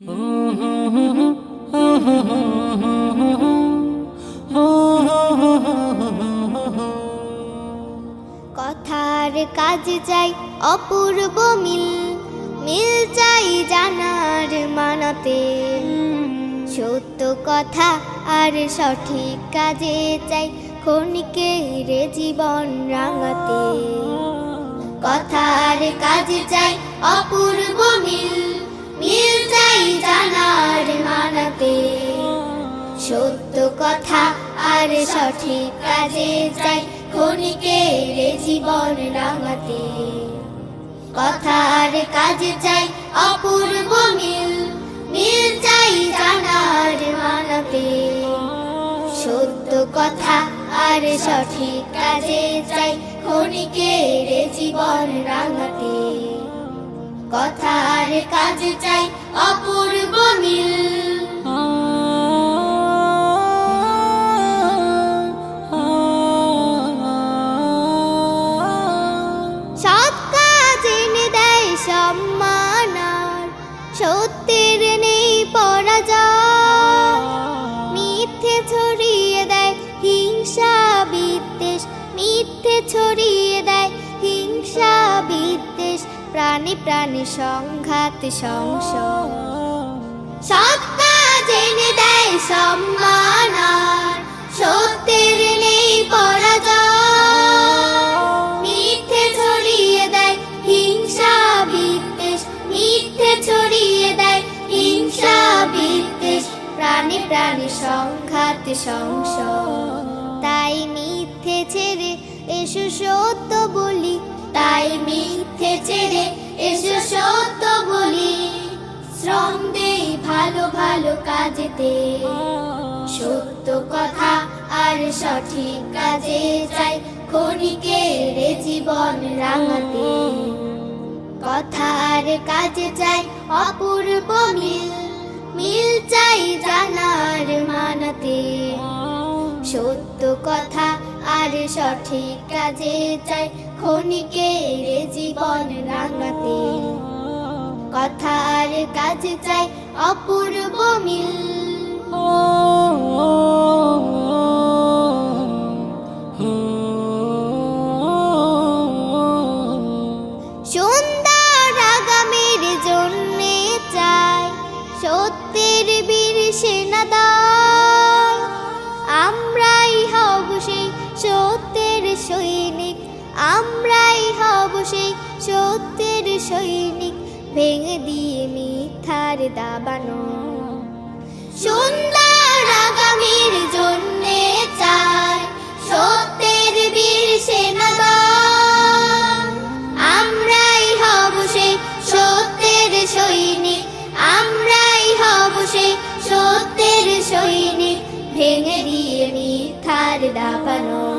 কথার কাজ চাই অপূর্ব মিল মিল চাই জানার মানাতে। সত্য কথা আর সঠিক কাজে চাই ক্ষণিকের জীবন রাঙাতে। কথার কাজ চাই অপূর্ব মিল মিল চাই কথা, আর সঠিক কাজে চাই ক্ষণিকের জীবন রাঙাতে কথার কাজে চাই, অপূর্ব মিল। মিল চাই জানার মানাতে। সত্য কথা আর সঠিক কাজে চাই ক্ষণিকের জীবন রাঙাতে। কথার কাজে চাই, অপূর্ব ছড়িয়ে দেয় হিংসা বিদ্বেষ, প্রাণী প্রাণী সংঘাত, সংশয়। সৎ কাজ এনে দেয় সম্মান সত্যের নেই পরাজয়। মিথ্যে ছড়িয়ে দেয় হিংসা বিদ্বেষ, মিথ্যে ছড়িয়ে দেয় হিংসা বিদ্বেষ, প্রাণী প্রাণী সংঘাত, সংশয়। তাই মিথ্যে ছেড়ে এসো সত্য বলি। তাই মিথ্যে ছেড়ে এসো সত্য বলি। শ্রম দেই ভালো ভালো কাজেতে। সত্য কথা আর সঠিক কাজে চাই ক্ষণিকের জীবন রাঙাতে। কথার কাজে চাই অপূর্ব মিল। মিল চাই জানার মানাতে। সত্য কথা আর সঠিক কাজে চাই ক্ষণিকের জীবন রাঙাতে। কথার কাজ চাই অপূর্ব মিল। সুন্দর জন্যে সত্যের বীর সেনাদল। আমরাই হব সেই সত্যের সৈনিক, ভেঙে দিয়ে মিথ্যার দাবানো সুন্দর আগামীর জন্যে চাই সত্যের বীর সেনাদল। আমরাই হব সেই সত্যের সৈনিক, আমরাই হব সেই সত্যের সৈনিক, ভেঙে দিয়ে মিথ্যার দাপানো